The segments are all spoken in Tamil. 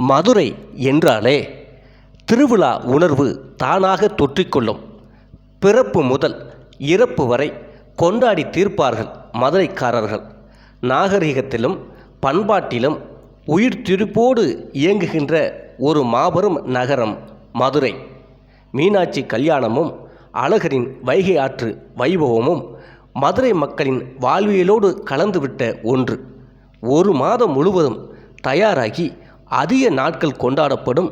மதுரை என்றாலே திருவிழா உணர்வு தானாக தொற்றிக்கொள்ளும். பிறப்பு முதல் இறப்பு வரை கொண்டாடி தீர்ப்பார்கள் மதுரைக்காரர்கள். நாகரிகத்திலும் பண்பாட்டிலும் உயிர் திருப்போடு இயங்குகின்ற ஒரு மாபெரும் நகரம் மதுரை. மீனாட்சி கல்யாணமும் அழகரின் வைகை ஆற்று வைபவமும் மதுரை மக்களின் வாழ்வியலோடு கலந்துவிட்ட ஒன்று. ஒரு மாதம் முழுவதும் தயாராகி அதிக நாட்கள் கொண்டாடப்படும்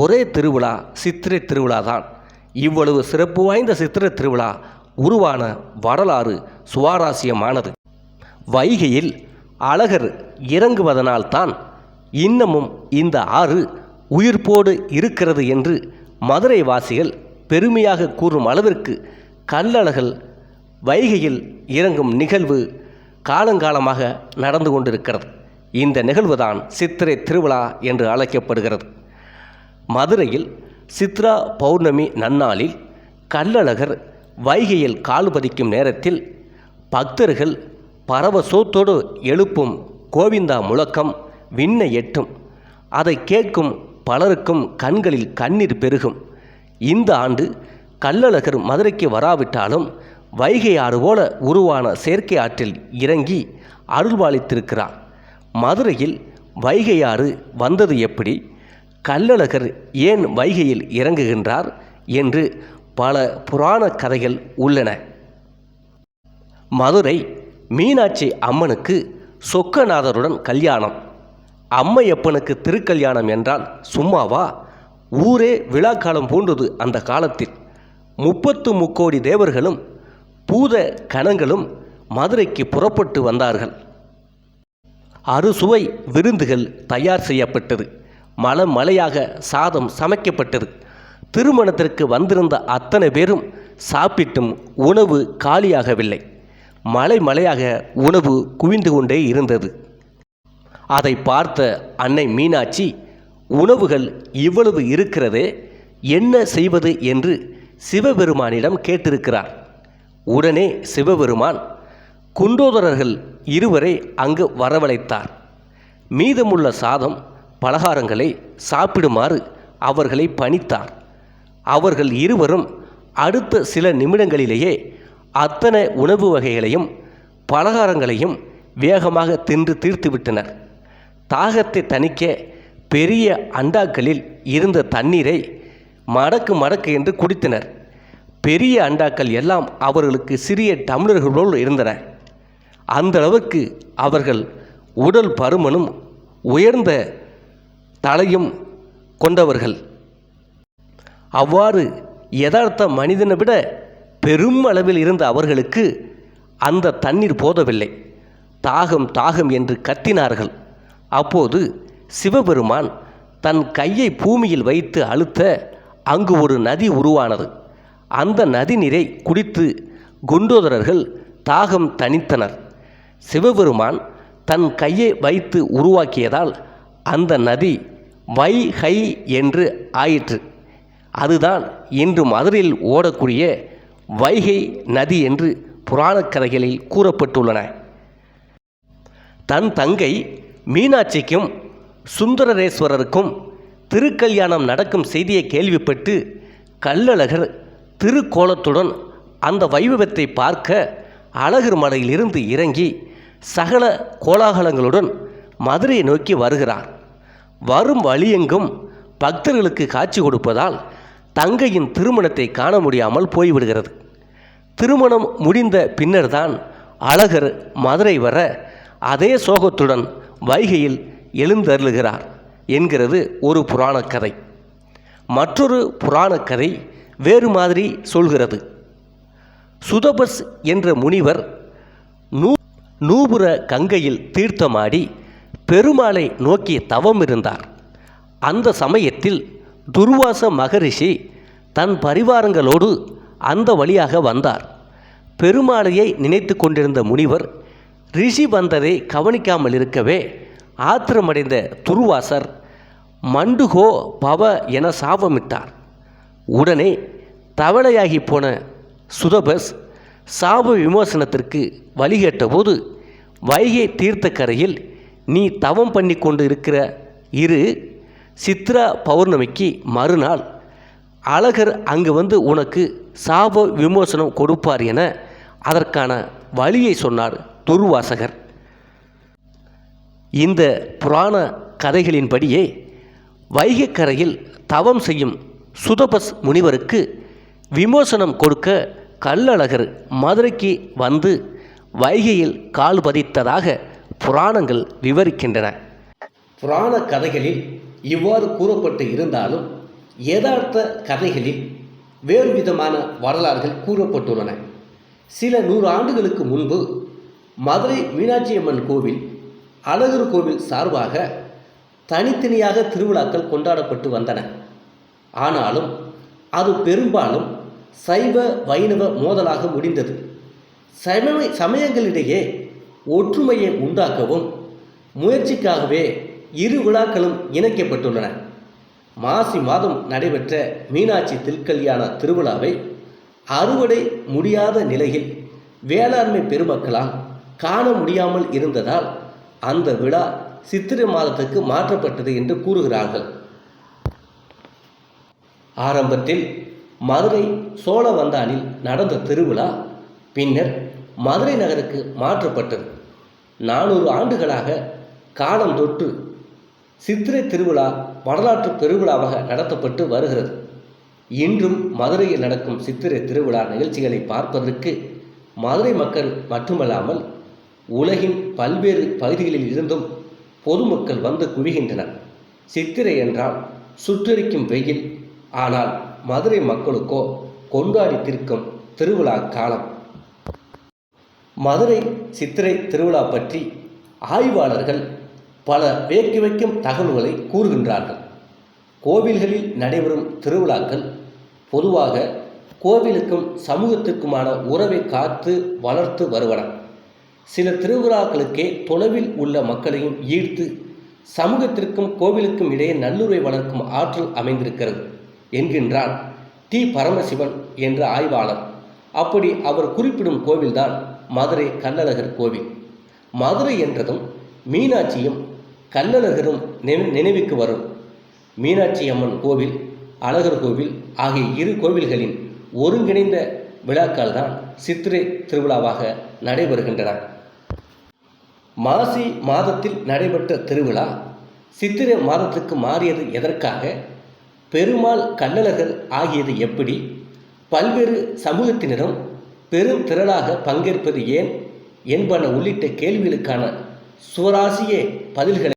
ஒரே திருவிழா சித்திரை திருவிழா தான் இவ்வளவு சிறப்பு வாய்ந்த சித்திரை திருவிழா உருவான வரலாறு சுவாரஸ்யமானது. வைகையில் அழகர் இறங்குவதனால்தான் இன்னமும் இந்த ஆறு உயிர்ப்போடு இருக்கிறது என்று மதுரை வாசிகள் பெருமையாக கூறும் அளவிற்கு கல்லழகல் வைகையில் இறங்கும் நிகழ்வு காலங்காலமாக நடந்து கொண்டிருக்கிறது. இந்த நிகழ்வுதான் சித்திரை திருவிழா என்று அழைக்கப்படுகிறது. மதுரையில் சித்ரா பௌர்ணமி நன்னாளில் கள்ளழகர் வைகையில் கால் பதிக்கும் நேரத்தில் பக்தர்கள் பரவசோத்தோடு எழுப்பும் கோவிந்தா முழக்கம் விண்ணை எட்டும். அதை கேட்கும் பலருக்கும் கண்களில் கண்ணீர் பெருகும். இந்த ஆண்டு கள்ளழகர் மதுரைக்கு வராவிட்டாலும் வைகை ஆறு போல உருவான செயற்கை ஆற்றில் இறங்கி அருள்வாளித்திருக்கிறார். மதுரையில் வைகை ஆறு வந்தது எப்படி? கள்ளழகர் ஏன் வைகையில் இறங்குகின்றார் என்று பல புராண கதைகள் உள்ளன. மதுரை மீனாட்சி அம்மனுக்கு சொக்கநாதருடன் கல்யாணம். அம்மையப்பனுக்கு திருக்கல்யாணம் என்றால் சும்மாவா? ஊரே விழாக்காலம் பூண்டது அந்த காலத்தில். முப்பத்து முக்கோடி தேவர்களும் பூத கணங்களும் மதுரைக்கு புறப்பட்டு வந்தார்கள். அறுசுவை விருந்துகள் தயார் செய்யப்பட்டது. மலம் மலையாக சாதம் சமைக்கப்பட்டது. திருமணத்திற்கு வந்திருந்த அத்தனை பேரும் சாப்பிட்டும் உணவு காலியாகவில்லை. மலை மலையாக உணவு குவிந்து கொண்டே இருந்தது. அதை பார்த்த அன்னை மீனாட்சி உணவுகள் இவ்வளவு இருக்கிறதே என்ன செய்வது? என்று சிவபெருமானிடம் கேட்டிருக்கிறார். உடனே சிவபெருமான் குண்டோதரர்கள் இருவரை அங்கு வரவழைத்தார். மீதமுள்ள சாதம் பலகாரங்களை சாப்பிடுமாறு அவர்களை பணித்தார். அவர்கள் இருவரும் அடுத்த சில நிமிடங்களிலேயே அத்தனை உணவு வகைகளையும் பலகாரங்களையும் வேகமாக தின்று தீர்த்துவிட்டனர் தாகத்தை தணிக்க பெரிய அண்டாக்களில் இருந்த தண்ணீரை மடக்கு மடக்கு என்று குடித்தனர். பெரிய அண்டாக்கள் எல்லாம் அவர்களுக்கு சிறிய டம்ளர்களோடு இருந்தன. அந்த அளவுக்கு அவர்கள் உடல் பருமனும் உயர்ந்த தலையும் கொண்டவர்கள். அவ்வாறு யதார்த்த மனிதனை விட பெரும் அளவில் இருந்த அவர்களுக்கு அந்த தண்ணீர் போதவில்லை. தாகம் தாகம் என்று கத்தினார்கள். அப்போது சிவபெருமான் தன் கையை பூமியில் வைத்து அழுத்த அங்கு ஒரு நதி உருவானது. அந்த நதி நீரை குடித்து குண்டோதரர்கள் தாகம் தணித்தனர். சிவபெருமான் தன் கையை வைத்து உருவாக்கியதால் அந்த நதி வைகை என்று ஆயிற்று. அதுதான் இன்று மதுரையில் ஓடக்கூடிய வைகை நதி என்று புராணக் கதைகளில் கூறப்பட்டுள்ளன. தன் தங்கை மீனாட்சிக்கும் சுந்தரரேஸ்வரருக்கும் திருக்கல்யாணம் நடக்கும் செய்தியை கேள்விப்பட்டு கள்ளழகர் திருக்கோலத்துடன் அந்த வைபவத்தை பார்க்க அழகர் மலையிலிருந்து இறங்கி சகல கோலாகலங்களுடன் மதுரையை நோக்கி வருகிறார். வரும் வழியெங்கும் பக்தர்களுக்கு காட்சி கொடுப்பதால் தங்கையின் திருமணத்தை காண முடியாமல் போய்விடுகிறது. திருமணம் முடிந்த பின்னர்தான் அழகர் மதுரை வர அதே சோகத்துடன் வைகையில் எழுந்தருளுகிறார் என்கிறது ஒரு புராணக் கதை மற்றொரு புராணக் கதை வேறு மாதிரி சொல்கிறது. சுதபஸ் என்ற முனிவர் நூ நூபுர கங்கையில் தீர்த்தமாடி பெருமாளை நோக்கி தவம் இருந்தார். அந்த சமயத்தில் துர்வாச மகரிஷி தன் பரிவாரங்களோடு அந்த வழியாக வந்தார். பெருமாளையை நினைத்து கொண்டிருந்த முனிவர் ரிஷி வந்ததை கவனிக்காமல் இருக்கவே ஆத்திரமடைந்த துருவாசர் மண்டுகோ பவ என சாபமிட்டார். உடனே தவளையாகி போன சுதபஸ் சாப விமோசனத்திற்கு வழிகேட்டபோது வைகை தீர்த்தக்கரையில் நீ தவம் பண்ணி கொண்டு இருக்கிற இரு சித்ரா பௌர்ணமிக்கு மறுநாள் அழகர் அங்கு வந்து உனக்கு சாப விமோசனம் கொடுப்பார் என அதற்கான வழியை சொன்னார் துர்வாசகர். இந்த புராண கதைகளின்படியே வைகைக்கரையில் தவம் செய்யும் சுதபஸ் முனிவருக்கு விமோசனம் கொடுக்க கள்ளழகர் மதுரைக்கு வந்து வைகையில் கால் பதித்ததாக புராணங்கள் விவரிக்கின்றன. புராண கதைகளில் இவ்வாறு கூறப்பட்டு இருந்தாலும் யதார்த்த கதைகளில் வேறு விதமான வரலாறுகள் கூறப்பட்டுள்ளன. சில நூறு ஆண்டுகளுக்கு முன்பு மதுரை மீனாட்சியம்மன் கோவில் அழகர் கோவில் சார்பாக தனித்தனியாக திருவிழாக்கள் கொண்டாடப்பட்டு வந்தன. ஆனாலும் அது பெரும்பாலும் சைவ வைணவ மோதலாக முடிந்தது. சமய சமயங்களிடையே ஒற்றுமையை உண்டாக்கவும் முயற்சிக்காகவே இரு விழாக்களும் இணைக்கப்பட்டுள்ளன. மாசி மாதம் நடைபெற்ற மீனாட்சி திருக்கல்யாண திருவிழாவை அறுவடை முடியாத நிலையில் வேளாண்மை பெருமக்களால் காண முடியாமல் இருந்ததால் அந்த விழா சித்திரை மாதத்துக்கு மாற்றப்பட்டது என்று கூறுகிறார்கள். ஆரம்பத்தில் மதுரை சோழவந்தானில் நடந்த திருவிழா பின்னர் மதுரை நகருக்கு மாற்றப்பட்டது. நானூறு ஆண்டுகளாக காலம் தொட்டு சித்திரை திருவிழா வரலாற்று பெருவிழாவாக நடத்தப்பட்டு வருகிறது. இன்றும் மதுரையில் நடக்கும் சித்திரை திருவிழா நிகழ்ச்சிகளை பார்ப்பதற்கு மதுரை மக்கள் மட்டுமல்லாமல் உலகின் பல்வேறு பகுதிகளில் இருந்தும் பொதுமக்கள் வந்து குவிகின்றனர். சித்திரை என்றால் சுட்டெரிக்கும் வெயில். ஆனால் மதுரை மக்களுக்கோ கொண்டாடி திருக்கும் திருவிழா காலம். மதுரை சித்திரை திருவிழா பற்றி ஆய்வாளர்கள் பல வேக்கி வைக்கும் தகவல்களை கூறுகின்றார்கள். கோவில்களில் நடைபெறும் திருவிழாக்கள் பொதுவாக கோவிலுக்கும் சமூகத்திற்குமான உறவை காத்து வளர்த்து வருவன. சில திருவிழாக்களுக்கே தொலைவில் உள்ள மக்களையும் ஈர்த்து சமூகத்திற்கும் கோவிலுக்கும் இடையே நல்லுறவை வளர்க்கும் ஆற்றல் அமைந்திருக்கிறது. என்கின்றார் டி. பரமசிவன் என்ற ஆய்வாளர். அப்படி அவர் குறிப்பிடும் கோவில்தான் மதுரை கள்ளழகர் கோவில். மதுரை என்றதும் மீனாட்சியும் கள்ளழகரும் நினை- நினைவுக்கு வரும். மீனாட்சி அம்மன் கோவில் அழகர் கோவில் ஆகிய இரு கோவில்களின் ஒருங்கிணைந்த விழாக்கள் தான் சித்திரை திருவிழாவாக நடைபெறுகின்றன. மாசி மாதத்தில் நடைபெற்ற திருவிழா சித்திரை மாதத்துக்கு மாறியது எதற்காக? பெருமாள் கள்ளழகர் ஆகியது எப்படி? பல்வேறு சமூகத்தினரும் பெரும் திரளாக பங்கேற்பது ஏன்? என்பன உள்ளிட்ட கேள்விகளுக்கான சுவராசிய பதில்களை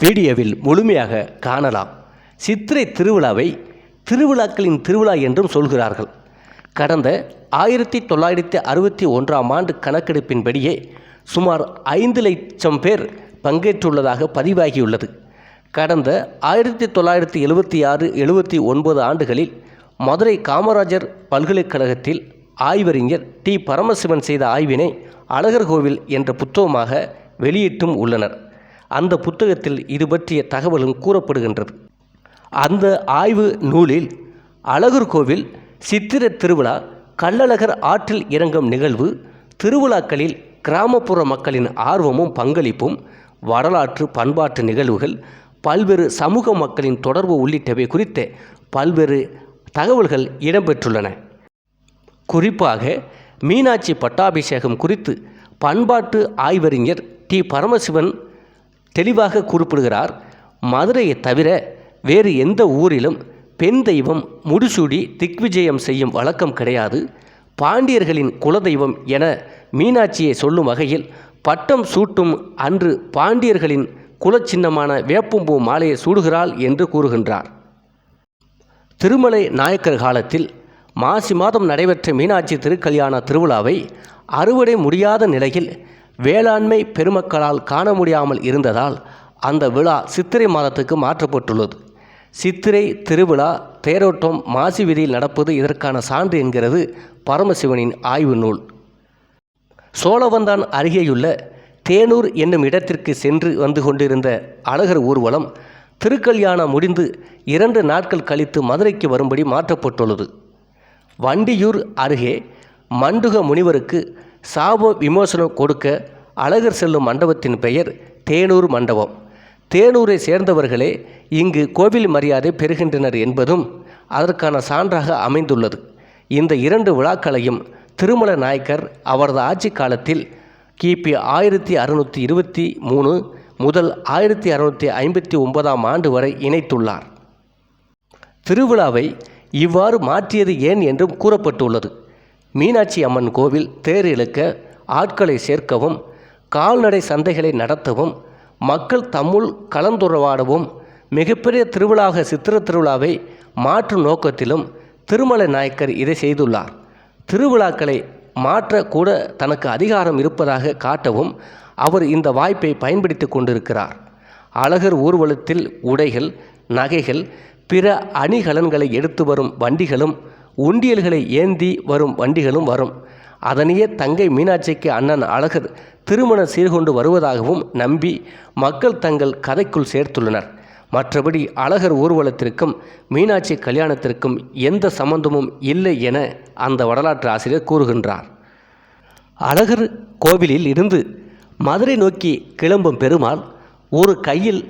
வீடியோவில் முழுமையாக காணலாம். சித்திரை திருவிழாவை திருவிழாக்களின் திருவிழா என்றும் சொல்கிறார்கள். கடந்த ஆயிரத்தி தொள்ளாயிரத்தி அறுபத்தி ஒன்றாம் ஆண்டு கணக்கெடுப்பின்படியே சுமார் ஐந்து லட்சம் பேர் பங்கேற்றுள்ளதாக பதிவாகியுள்ளது. கடந்த ஆயிரத்தி தொள்ளாயிரத்தி எழுபத்தி ஆறு எழுபத்தி ஒன்பது ஆண்டுகளில் மதுரை காமராஜர் பல்கலைக்கழகத்தில் ஆய்வறிஞர் டி. பரமசிவன் செய்த ஆய்வினை அழகர் கோவில் என்ற புத்தகமாக வெளியிட்டும் உள்ளனர். அந்த புத்தகத்தில் இது பற்றிய தகவலும் கூறப்படுகின்றது. அந்த ஆய்வு நூலில் அழகர் கோவில் சித்திர திருவிழா கள்ளழகர் ஆற்றில் இறங்கும் நிகழ்வு திருவிழாக்களில் கிராமப்புற மக்களின் ஆர்வமும் பங்களிப்பும் வரலாற்று பண்பாட்டு நிகழ்வுகள் பல்வேறு சமூக மக்களின் தொடர்பு உள்ளிட்டவை குறித்த பல்வேறு தகவல்கள் இடம்பெற்றுள்ளன. குறிப்பாக மீனாட்சி பட்டாபிஷேகம் குறித்து பண்பாட்டு ஆய்வறிஞர் டி. பரமசிவன் தெளிவாக குறிப்பிடுகிறார் மதுரையை தவிர வேறு எந்த ஊரிலும் பெண் தெய்வம் முடிசூடி திக்விஜயம் செய்யும் வழக்கம் கிடையாது. பாண்டியர்களின் குலதெய்வம் என மீனாட்சியை சொல்லும் வகையில் பட்டம் சூட்டும் அன்று பாண்டியர்களின் குலச்சின்னமான வேப்பம்பூ மாலையை சூடுகிறாள் என்று கூறுகின்றார். திருமலை நாயக்கர் காலத்தில் மாசி மாதம் நடைபெற்ற மீனாட்சி திருக்கல்யாண திருவிழாவை அறுவடை முடியாத நிலையில் வேளாண்மை பெருமக்களால் காண முடியாமல் இருந்ததால் அந்த விழா சித்திரை மாதத்துக்கு மாற்றப்பட்டுள்ளது. சித்திரை திருவிழா தேரோட்டம் மாசி விதியில் நடப்பது இதற்கான சான்று என்கிறது பரமசிவனின் ஆய்வு நூல். சோழவந்தான் அருகேயுள்ள தேனூர் என்னும் இடத்திற்கு சென்று வந்து கொண்டிருந்த அழகர் ஊர்வலம் திருக்கல்யாணம் முடிந்து இரண்டு நாட்கள் கழித்து மதுரைக்கு வரும்படி மாற்றப்பட்டுள்ளது. வண்டியூர் அருகே மண்டுக முனிவருக்கு சாப விமோசனம் கொடுக்க அழகர் செல்லும் மண்டபத்தின் பெயர் தேனூர் மண்டபம். தேனூரை சேர்ந்தவர்களே இங்கு கோவில் மரியாதை பெறுகின்றனர் என்பதும் அதற்கான சான்றாக அமைந்துள்ளது. இந்த இரண்டு விழாக்களையும் திருமல நாயக்கர் அவரது ஆட்சி காலத்தில் கிபி ஆயிரத்தி அறுநூற்றி இருபத்தி மூணு முதல் ஆயிரத்தி அறுநூற்றி ஐம்பத்தி ஒன்பதாம் ஆண்டு வரை இணைத்துள்ளார். திருவிழாவை இவ்வாறு மாற்றியது ஏன் என்றும் கூறப்பட்டுள்ளது. மீனாட்சி அம்மன் கோவில் தேர் இழுக்க ஆட்களை சேர்க்கவும் கால்நடை சந்தைகளை நடத்தவும் மக்கள் தம்முள் கலந்துறவாடவும் மிகப்பெரிய திருவிழாக சித்திர திருவிழாவை மாற்றும் நோக்கத்திலும் திருமலை நாயக்கர் இதை செய்துள்ளார். திருவிழாக்களை மாற்றக்கூட தனக்கு அதிகாரம் இருப்பதாக காட்டவும் அவர் இந்த வாய்ப்பை பயன்படுத்தி கொண்டிருக்கிறார். அழகர் ஊர்வலத்தில் உடைகள் நகைகள் பிற அணிகலன்களை எடுத்து வரும் வண்டிகளும் உண்டியல்களை ஏந்தி வரும் வண்டிகளும் வரும். அதனையே தங்கை மீனாட்சிக்கு அண்ணன் அழகர் திருமணம் சீர்கொண்டு வருவதாகவும் நம்பி மக்கள் தங்கள் கதைக்குள் சேர்த்துள்ளனர். மற்றபடி அழகர் ஊர்வலத்திற்கும் மீனாட்சி கல்யாணத்திற்கும் எந்த சம்பந்தமும் இல்லை என அந்த வரலாற்று ஆசிரியர் கூறுகின்றார். அழகர் கோவிலில் இருந்து மதுரை நோக்கி கிளம்பும் பெருமாள் ஒரு கையில்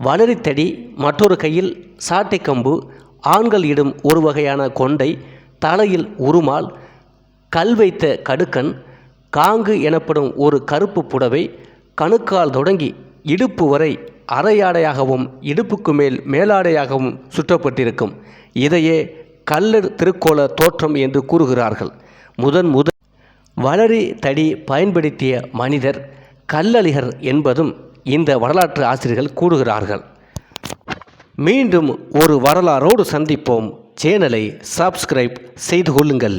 வளரித்தடி மற்றொரு கையில் சாட்டை கம்பு ஆண்கள் இடும் ஒரு வகையான கொண்டை தலையில் உருமால் கல் வைத்த கடுக்கன் காங்கு எனப்படும் ஒரு கருப்பு புடவை கணுக்கால் தொடங்கி இடுப்பு வரை அரையாடையாகவும் இடுப்புக்கு மேல் மேலாடையாகவும் சுற்றப்பட்டிருக்கும். இதையே கல்லர் திருக்கோல தோற்றம் என்று கூறுகிறார்கள். முதன் முதல் வளரி தடி பயன்படுத்திய மனிதர் கல்லழிகர் என்பதும் இந்த வரலாற்று ஆசிரியர்கள் கூறுகிறார்கள். மீண்டும் ஒரு வரலாறோடு சந்திப்போம். சேனலை சப்ஸ்கிரைப் செய்து கொள்ளுங்கள்.